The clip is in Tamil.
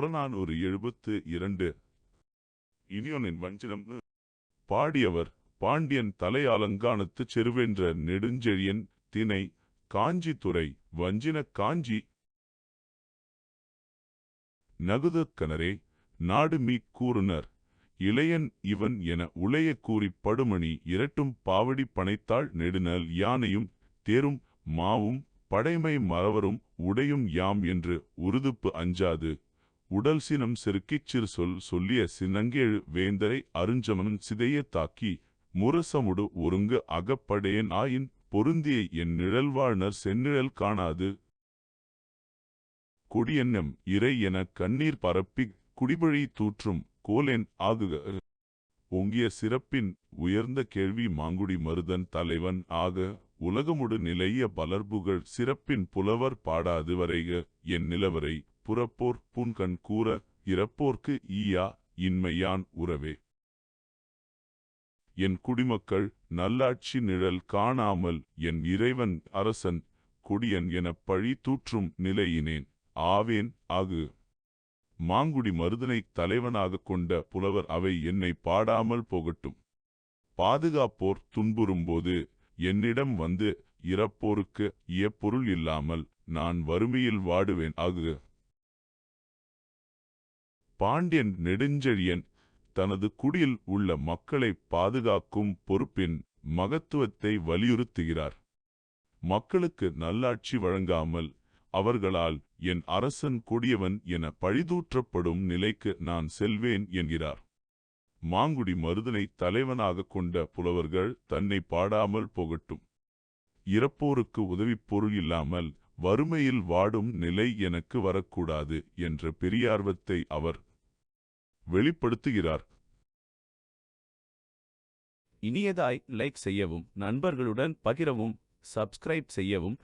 புறநானூறு எழுபத்து இரண்டு. இனியோனின் வஞ்சினம் பாடியவர் பாண்டியன் தலையாலங்கானத்துச் செருவென்ற நெடுஞ்செழியன் தினை காஞ்சித்துறை வஞ்சினக் காஞ்சி. நகுதற்கனரே நாடு கூறுனர் இளையன் இவன் என உளைய கூறிப் படுமணி இரட்டும் பாவடி பனைத்தாள் நெடுநல் யானையும் தேரும் மாவும் படைமை மறவரும் உடையும் யாம் என்று உருதுப்பு அஞ்சாது. உடல் சினம் செருக்கிச் சிறு சொல் சொல்லிய சினங்கேழு வேந்தரை அருஞ்சமன் சிதைய தாக்கி முரசமுடு ஒருங்கு அகப்படையன் ஆயின் பொருந்திய என் நிழல்வாழ்னர் செந்நிழல் காணாது. கொடியென்னம் இறை என கண்ணீர் பரப்பிக் குடிபழி தூற்றும் கோலென் ஆகுக. ஓங்கிய சிறப்பின் உயர்ந்த கேள்வி மாங்குடி மருதன் தலைவன் ஆக உலகமுடு நிலைய பலர்புகழ் சிறப்பின் புலவர் பாடாது வரைக. என் நிலவரை புறப்போர் புன்கண் கூற இறப்போர்க்கு ஈயா இன்மையான் உறவே. என் குடிமக்கள் நல்லாட்சி நிழல் காணாமல் என் இறைவன் அரசன் கொடியன் எனப் பழி தூற்றும் நிலையினேன். ஆவேன் ஆகு மாங்குடி மருதனைத் தலைவனாகக் கொண்ட புலவர் அவை என்னை பாடாமல் போகட்டும். பாதுகாப்போர் துன்புறும்போது என்னிடம் வந்து இறப்போருக்கு இயப்பொருள் இல்லாமல் நான் வறுமையில் வாடுவேன் ஆகு பாண்டியன் நெடுஞ்செழியன் தனது குடியில் உள்ள மக்களை பாதுகாக்கும் பொறுப்பின் மகத்துவத்தை வலியுறுத்துகிறார். மக்களுக்கு நல்லாட்சி வழங்காமல் அவர்களால் என் அரசன் கொடியவன் என பழிதூற்றப்படும் நிலைக்கு நான் செல்வேன் என்கிறார். மாங்குடி மருதனை தலைவனாகக் கொண்ட புலவர்கள் தன்னை பாடாமல் போகட்டும். இறப்போருக்கு உதவிப் பொருள் இல்லாமல் வறுமையில் வாடும் நிலை எனக்கு வரக்கூடாது என்ற பெரியார்வத்தை அவர் வெளிப்படுத்துகிறார். இனியதாய் லைக் செய்யவும் நண்பர்களுடன் பகிரவும் சப்ஸ்கிரைப் செய்யவும்